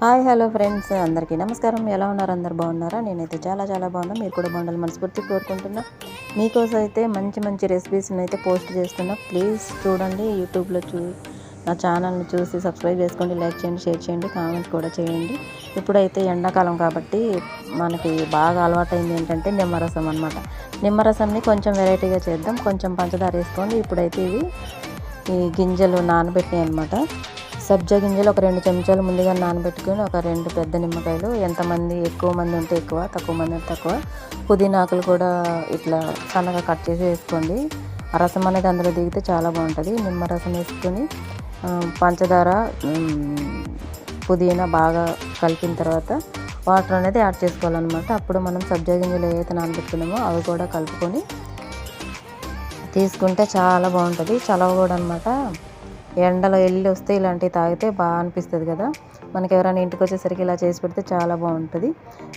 Hi hello friends. అందరికీ నమస్కారం. ఎలా ఉన్నారు? అందరు బాగున్నారా? నేనైతే చాలా చాలా బాగున్నా మీరు కూడా బాగుండాలి మనస్ఫూర్తి కోరుకుంటున్నా. మీకోసం అయితే మంచి మంచి రెసిపీస్ని అయితే పోస్ట్ చేస్తున్నా. ప్లీజ్ చూడండి యూట్యూబ్లో చూ నా ఛానల్ని చూసి సబ్స్క్రైబ్ చేసుకోండి లైక్ చేయండి షేర్ చేయండి కామెంట్ కూడా చేయండి. ఇప్పుడైతే ఎండాకాలం కాబట్టి మనకి బాగా అలవాటైంది ఏంటంటే నిమ్మరసం అనమాట నిమ్మరసంని కొంచెం వెరైటీగా చేద్దాం. కొంచెం పంచదార వేసుకోండి. ఇప్పుడైతే ఇవి ఈ గింజలు నానబెట్టినాయి అనమాట సబ్జా గింజలు ఒక రెండు చెంచాలు ముందుగా నానబెట్టుకొని ఒక రెండు పెద్ద నిమ్మకాయలు. ఎంతమంది ఎక్కువ మంది ఉంటే ఎక్కువ తక్కువ మంది ఉంటే తక్కువ. పుదీనాకులు కూడా ఇట్లా సన్నగా కట్ చేసి వేసుకోండి. రసం అనేది అందులో దిగితే చాలా బాగుంటుంది. నిమ్మ రసం వేసుకొని పంచదార పుదీనా బాగా కలిపిన తర్వాత వాటర్ అనేది యాడ్ చేసుకోవాలన్నమాట. అప్పుడు మనం సబ్జా గింజలు ఏవైతే నానబెట్టుకున్నామో అవి కూడా కలుపుకొని తీసుకుంటే చాలా బాగుంటుంది. చలవ కూడా అనమాట ఎండలో వెళ్ళి వస్తే ఇలాంటివి తాగితే బాగా అనిపిస్తుంది కదా. మనకి ఎవరైనా ఇంటికి వచ్చేసరికి ఇలా చేసి పెడితే చాలా బాగుంటుంది.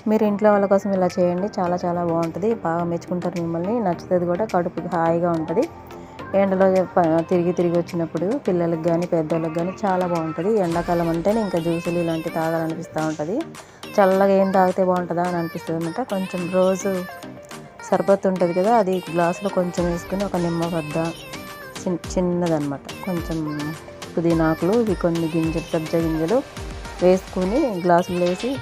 మీరు ఇంట్లో వాళ్ళ కోసం ఇలా చేయండి చాలా చాలా బాగుంటుంది. బాగా మెచ్చుకుంటారు మిమ్మల్ని నచ్చుతుంది కూడా కడుపుకి హాయిగా ఉంటుంది. ఎండలో తిరిగి తిరిగి వచ్చినప్పుడు పిల్లలకి కానీ పెద్దోళ్ళకి కానీ చాలా బాగుంటుంది. ఎండాకాలం అంటేనే ఇంకా జ్యూసులు ఇలాంటివి తాగాలనిపిస్తూ ఉంటుంది. చల్లగా ఏం తాగితే బాగుంటుందా అని అనిపిస్తుంది అనమాట కొంచెం రోజు సరిపోతుంటుంది కదా అది గ్లాసులో కొంచెం వేసుకుని ఒక నిమ్మ వద్ద చిన్న చిన్నదనమాట కొంచెం పుదీనాకులు ఇవి కొన్ని గింజలు పెద్ద గింజలు వేసుకుని గ్లాసులు వేసి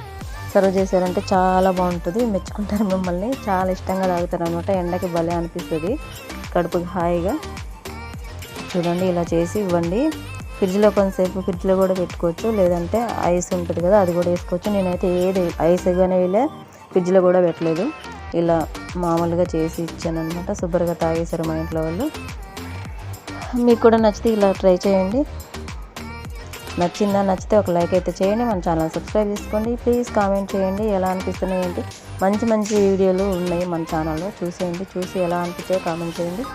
సర్వ్ చేశారంటే చాలా బాగుంటుంది. మెచ్చుకుంటారు మిమ్మల్ని. చాలా ఇష్టంగా తాగుతారు అనమాట ఎండకి భలే అనిపిస్తుంది. కడుపుకి హాయిగా. చూడండి ఇలా చేసి ఇవ్వండి. ఫ్రిడ్జ్లో కొంతసేపు ఫ్రిడ్జ్లో కూడా పెట్టుకోవచ్చు. లేదంటే ఐస్ ఉంటుంది కదా అది కూడా వేసుకోవచ్చు. నేనైతే ఏది ఐస్ కానీ వేయలే ఫ్రిడ్జ్లో కూడా పెట్టలేదు. ఇలా మామూలుగా చేసి ఇచ్చాను అనమాట శుభ్రంగా తాగేశారు మా ఇంట్లో వాళ్ళు. మీకు కూడా నచ్చితే ఇలా ట్రై చేయండి. నచ్చిందా నచ్చితే ఒక లైక్ అయితే చేయండి. మన ఛానల్ సబ్స్క్రైబ్ చేసుకోండి. ప్లీజ్ కామెంట్ చేయండి. ఎలా అనిపిస్తున్నాయి ఏంటి? మంచి మంచి వీడియోలు ఉన్నాయి మన ఛానల్లో. చూసేయండి. చూసి ఎలా అనిపించాయో కామెంట్ చేయండి.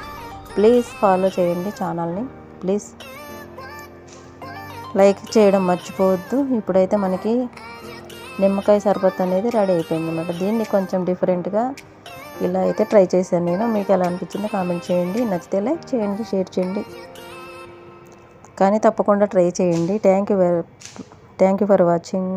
ప్లీజ్ ఫాలో చేయండి ఛానల్ని. ప్లీజ్ లైక్ చేయడం మర్చిపోవద్దు. ఇప్పుడైతే మనకి నిమ్మకాయ సర్బత్ అనేది రెడీ అయిపోయింది అనమాట దీన్ని కొంచెం డిఫరెంట్గా ఇలా అయితే ట్రై చేశాను నేను. మీకు ఎలా అనిపించిందో కామెంట్ చేయండి. నచ్చితే లైక్ చేయండి షేర్ చేయండి. కానీ తప్పకుండా ట్రై చేయండి. Thank you thank you for watching